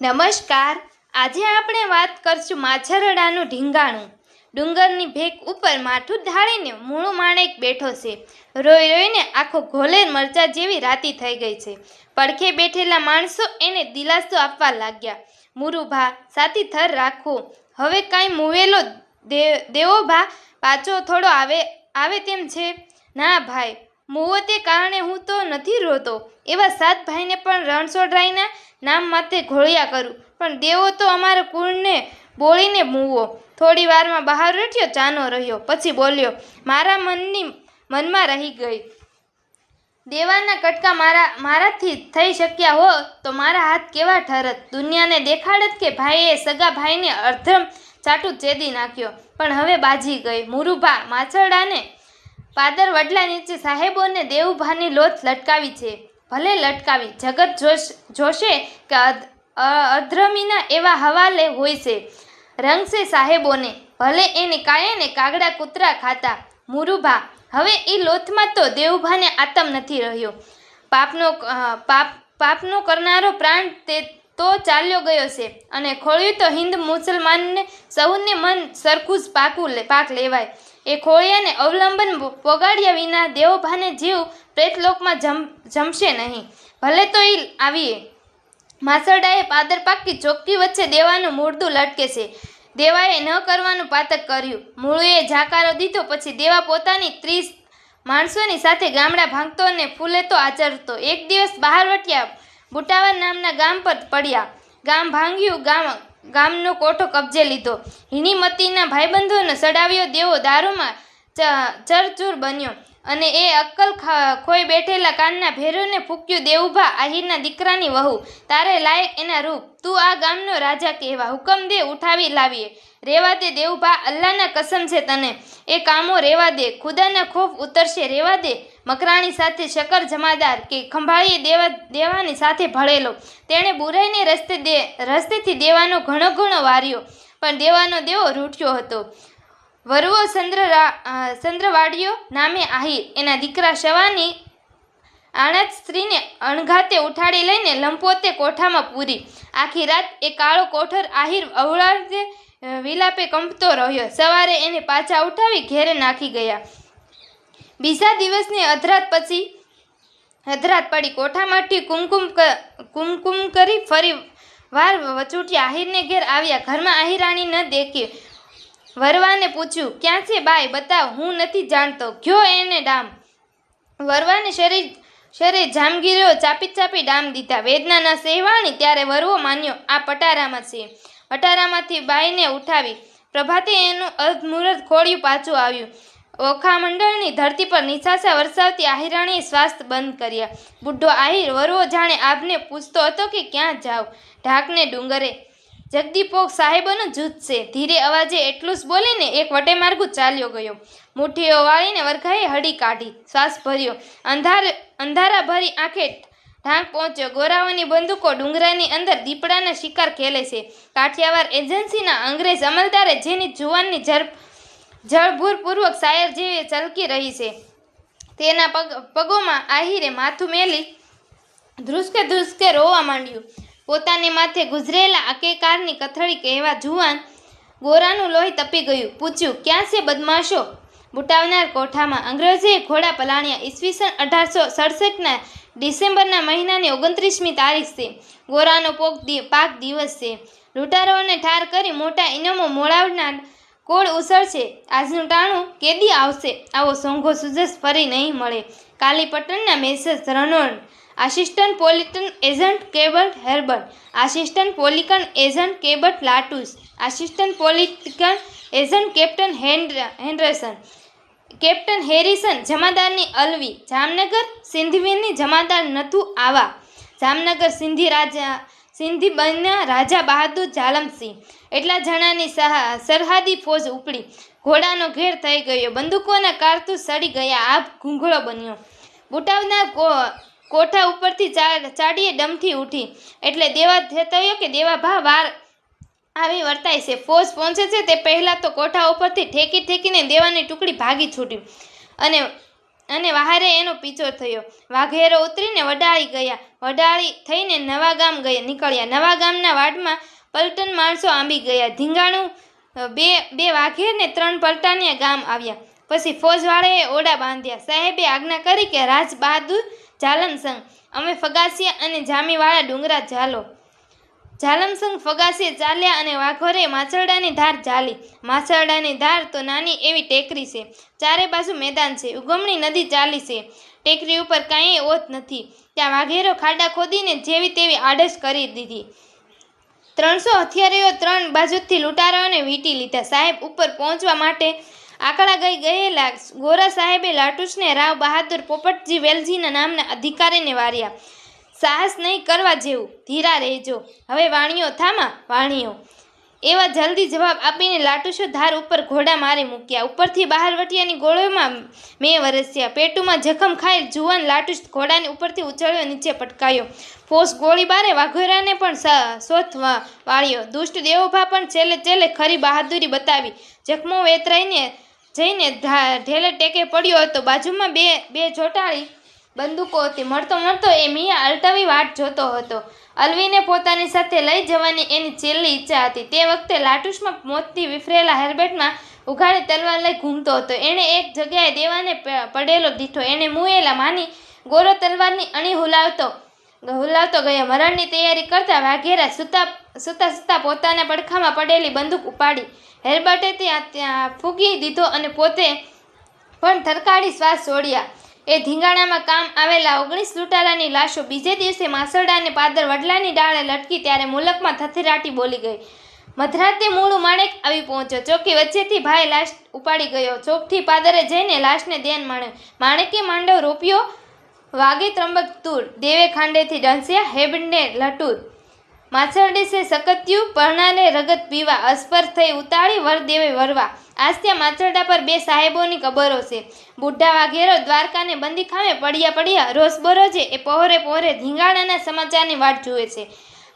નમસ્કાર. આજે આપણે વાત કરશું માછરડાનું ઢીંગાણું. ડુંગરની ભેક ઉપર માથું ઢાળીને મૂળું માણેક બેઠો છે. રોઈ રોઈને આખો ઘોલેર મરચા જેવી રાતી થઈ ગઈ છે. પડખે બેઠેલા માણસો એને દિલાસો આપવા લાગ્યા. મુરુભા, સાથી થર રાખો. હવે કાંઈ મુવેલો દેવો ભા, પાછો થોડો આવે આવે તેમ છે. ના ભાઈ મુવો તે કારણે હું તો નથી રોતો. એવા સાત ભાઈને પણ રણછોડરાયના નામ માથે ઘોળ્યા કરું. પણ દેવો તો અમારા કુળને બોળીને મૂવો. થોડી વારમાં બહાર રટ્યો ચાનો રહ્યો. પછી બોલ્યો, મારા મનની મનમાં રહી ગઈ. દેવાના કટકા મારા, મારાથી થઈ શક્યા હો, તો મારા હાથ કેવા ઠરત? દુનિયાને દેખાડત કે ભાઈએ સગા ભાઈને અર્ધમ ચાટું ચેદી નાખ્યો. પણ હવે બાજી ગઈ. મુરુભા, માછરડાને પાદર વડલા નીચે સાહેબોને દેવુભાની લોથ લટકાવી છે. ભલે લટકાવી, જગત જોશ, જોશે કે અધ્રમીના એવા હવાલે હોય છે. રંગશે સાહેબોને, ભલે એને કાયને કાગડા કૂતરા ખાતા. મુરુભા, હવે એ લોથમાં તો દેવુભાને આતમ નથી રહ્યો. પાપનો પાપ, પાપનો કરનારો પ્રાણ તે તો ચાલ્યો ગયો છે અને ખોળ્યું તો હિન્દ મુસલમાનને સૌને મન સરખું જ પાકું પાક લેવાય. એ ખોળિયાને અવલંબન વગાડ્યા વિના દેવભાને જીવ પ્રેતલોકમાં જમ, જમશે નહીં. ભલે તો એ આવીએ. માસરડાએ પાદર પાકી ચોખ્ખી વચ્ચે દેવાનું મૂળદું લટકે છે. દેવાએ ન કરવાનું પાતક કર્યું. મૂળુએ જાકારો દીધો પછી દેવા પોતાની ત્રીસ માણસોની સાથે ગામડા ભાંગતો અને ફૂલે તો આચરતો. એક દિવસ બહાર વટ્યા બુટાવા નામના ગામ પર પડ્યા. ગામ ભાંગ્યું, ગામ ગામનો કોઠો કબજે લીધો. હિણીમતીના ભાઈબંધોને સડાવ્યો દેવો દારૂમાં ચરચૂર બન્યો અને એ અક્કલ ખોઈ બેઠેલા કાનના ભેરોને ફૂક્યું, દેવુભા, આહિરના દીકરાની વહુ, તારે લાયક એના રૂપ. તું આ ગામનો રાજા કહેવા. હુકમ દે, ઉઠાવી લાવીએ. રેવા દે દેવુભા, અલ્લાહના કસમ છે તને. એ કામો રેવા દે. ખુદાના ખોફ ઉતરશે, રેવા દે. મકરાણી સાથે શકર જમાદાર કે ખંભાળીએ દેવા દેવાની સાથે ભળેલો. તેણે બુરાઈને રસ્તે દે, રસ્તેથી દેવાનો ઘણો ઘણો વાર્યો, પણ દેવાનો દેવો રૂઠ્યો હતો. વરવો ચંદ્ર ચંદ્રવાડિયો નામે આહિર. એના દીકરા શવાની આણત સ્ત્રીને અણઘાતે ઉઠાડી લઈને લંપોતે કોઠામાં પૂરી. આખી રાત એ કાળો કોઠર આહિર અવળાતે વિલાપે કંપતો રહ્યો. સવારે એને પાછા ઉઠાવી ઘેરે નાખી ગયા. બીજા દિવસની અધરાત પછી અધરાત પડી કોઠામાંથી કુમકુમ કુમકુમ કરી ફરી વાર વચૂટ્યા આહિરને ઘેર આવ્યા. ઘરમાં આહિરાણી ન દેખી. વરવાને પૂછ્યું, ક્યાં છે બાઈ? બતાવ, હું નથી જાણતો. ગયો એને ડામ. વરવાને શરીર શરીર જામગીરીઓ ચાપી ચાપી ડામ દીધા. વેદનાના સહેવાણી ત્યારે વરવો માન્યો, આ પટારામાં છે. પટારામાંથી બાઈને ઉઠાવી. પ્રભાતે એનું અર્ધમુહૂર્ત ખોળ્યું પાછું આવ્યું. ઓખા મંડળની ધરતી પર નિશાસા વરસાવતી આહિરાણીએ શ્વાસ બંધ કર્યા. બુઢો આહિર વરવો જાણે આપને પૂછતો હતો કે ક્યાં જાઓ ઢાકને ડુંગરે, જગદીપોક સાહેબોનું જૂથ છે. ધીરે અવાજે એટલું જ બોલીને એક વટેમાર્ગું ચાલ્યો ગયો. મુઠ્ઠીઓ વાળીને વરખાએ હડી કાઢી. શ્વાસ ભર્યો. અંધાર અંધારા ભરી આંખે ઢાંક પહોંચ્યો. ગોરાઓની બંદૂકો ડુંગરાની અંદર દીપડાના શિકાર ખેલે છે. કાઠિયાવાડ એજન્સીના અંગ્રેજ અમલદારે જેની જુવાનની ઝર જળભૂરપૂર્વક શાયર જેવી ચલકી રહી છે. તેના પગ, પગોમાં આહિરે માથું મેલી ધ્રુસકે ધ્રુસકે રોવા માંડ્યું. પોતાને માથે ગુજરેલા અકેકારની કથળી કહેવા જુવાન ગોરાનું લોહી તપી ગયું. પૂછ્યું, ક્યાં છે બદમાશો? બુટાવનાર કોઠામાં અંગ્રેજોએ ઘોડા પલાણ્યા ઈસવીસન અઢારસો સડસઠના ડિસેમ્બરના મહિનાની ઓગણત્રીસમી તારીખ છે. ગોરાનો પોક પાક દિવસ છે. લૂંટારોને ઠાર કરી મોટા ઇનામો મોડાવનાર કોળ ઉછળશે. આજનું ટાણું કેદી આવશે? આવો સોંઘો સુજસ ફરી નહીં મળે. કાલીપટ્ટનના message રણોણ assistant political agent Cabot Herbert assistant political agent Cabot Latouche assistant political agent captain hand Henderson captain Harrison જમાદારની Alawi. Jamnagar સિંધવીની જમાદાર નથુ આવા. જામનગર સિંધી રાજા સિંધી બન્યા રાજા બહાદુર જાલમસિંહ. એટલા જણાની સરહદી ફોજ ઉપડી. ઘોડાનો ઘેર થઈ ગયો. બંદૂકોના કારતૂસ સડી ગયા. આભ ઘૂંઘળો બન્યો. બુટાવના કોઠા ઉપરથી ચાડીએ ડમથી ઉઠી. એટલે દેવા થયો કે દેવાભા વાર આવી વર્તાય છે. ફોજ પહોંચે છે તે પહેલાં તો કોઠા ઉપરથી ઠેકી ઠેકીને દેવાની ટુકડી ભાગી છૂટી. અને અને વહારે એનો પીછો થયો. વાઘેરો ઉતરીને વડાળી ગયા. વડાળી થઈને નવા ગામ ગયા નીકળ્યા. નવા ગામના વાડમાં પલટન માણસો આંબી ગયા. ધીંગાણું બે બે વાઘેરને ત્રણ પલટાનિયા ગામ આવ્યા. પછી ફોજવાળાએ ઓડા બાંધ્યા. સાહેબે આજ્ઞા કરી કે રાજ બહાદુર ઝાલમ સંઘ અમે ફગાસિયા અને જામીવાળા ડુંગરા ઝાલો. ઝાલમસંગ ફગાસે ચાલ્યા અને વાઘોરે માછરડાની ધાર ઝાલી. માછરડાની ધાર તો નાની એવી ટેકરી છે. ચારે બાજુ મેદાન છે. ઉગમણી નદી ચાલી છે. ટેકરી ઉપર કાંઈ ઓત નથી. ત્યાં વાઘેરો ખાડા ખોદીને જેવી તેવી આડસ કરી દીધી. ત્રણસો હથિયારીઓ ત્રણ બાજુથી લૂંટારાઓને વીંટી લીધા. સાહેબ ઉપર પહોંચવા માટે આકડા ગઈ ગયેલા ગોરા સાહેબે લાટુસને રાવ બહાદુર પોપટજી વેલજીના નામના અધિકારીને વાર્યા. સાહસ નહીં કરવા જેવું. ધીરા રહેજો. હવે વાણીઓ થામા? વાણીઓ. એવા જલ્દી જવાબ આપીને લાટુશો ધાર ઉપર ઘોડા મારે મૂક્યા. ઉપરથી બહાર વટિયાની ગોળોમાં મેં વરસ્યા. પેટુમાં જખમ ખાઈ જુવાન લાટુશ ઘોડાને ઉપરથી ઉછળ્યો, નીચે પટકાયો. ફોસ ગોળીબારે વાઘોરાને પણ શોથ વાળ્યો. દુષ્ટ દેવભા પણ છેલ્લે છેલ્લે ખરી બહાદુરી બતાવી. જખમો વેતરાઈને જઈને ઢેલે ટેકે પડ્યો હતો. બાજુમાં બે બે ચોટાળી બંદૂકો હતી મળતો મળતો એ મિયા અલટાવી વાટ જોતો હતો. અલવીને પોતાની સાથે લઈ જવાની એની છેલ્લી ઈચ્છા હતી. તે વખતે લાટુસમાં મોતથી વિફરેલા હેરબેટમાં ઉઘાડી તલવાર લઈ ઘૂમતો હતો. એણે એક જગ્યાએ દેવાને પડેલો દીઠો. એણે મુએલા માની ગોરો તલવારની અણી હુલાવતો હુલાવતો ગયો. મરણની તૈયારી કરતા વાઘેરા સૂતા સૂતા સૂતા પોતાના પડખામાં પડેલી બંદૂક ઉપાડી. હેરબટે ત્યાં ત્યાં ફૂગી દીધો અને પોતે પણ થરકાડી શ્વાસ છોડ્યા. એ ધીંગાણામાં કામ આવેલા ઓગણીસ લૂંટારાની લાશો બીજે દિવસે માસરડા પાદર વડલાની ડાળે લટકી ત્યારે મુલકમાં થથરાટી બોલી ગઈ. મધરાતે મૂળું માણેક આવી પહોંચ્યો. ચોકી વચ્ચેથી ભાઈ લાશ ઉપાડી ગયો. ચોકથી પાદરે જઈને લાશને ધ્યાન માણ્યો માણેકે માંડવ રોપ્યો વાગે ત્રંબક તૂર. દેવે ખાંડેથી ડંસ્યા હેબને લટુર. માછરડી સે સકત્યું પરણાને રગત પીવા અસ્પર થઈ ઉતાળી વર દેવે વરવા. આજ ત્યાં માછરડા પર બે સાહેબોની કબરો છે. બુઢા વાઘેરો દ્વારકાને બંદી ખામે પડ્યા પડ્યા રોજ બરોજે એ પહોરે પહોરે ધીંગાણાના સમાચારની વાટ જુએ છે.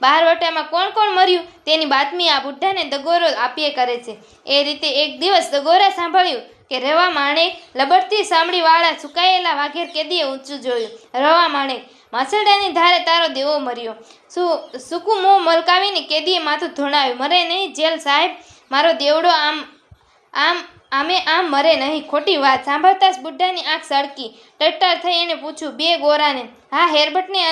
બહારવટામાં કોણ કોણ મર્યું? તેની બાતમી આ બુઢાને દગોરો આપીએ કરે છે. એ રીતે એક દિવસ દગોરા સાંભળ્યું કે રવા માણેક લબડતી સાંભળીવાળા સુકાયેલા વાઘેર કેદીએ ઊંચું જોયું. રવા માણેક માછરડાની ધારે તારો દેવો મર્યો. શું, સૂકું મોં મલકાવીને કેદીએ માથું ધોણાવ્યું? મરે નહીં, જેલ સાહેબ. મારો દેવડો આમ આમ, આમે આમ મરે નહીં. ખોટી વાત. સાંભળતા જ બુઢાની આંખ સળકી. ટટ્ટાર થઈ એને પૂછ્યું, બે ગોરાને, હા, હેરબટને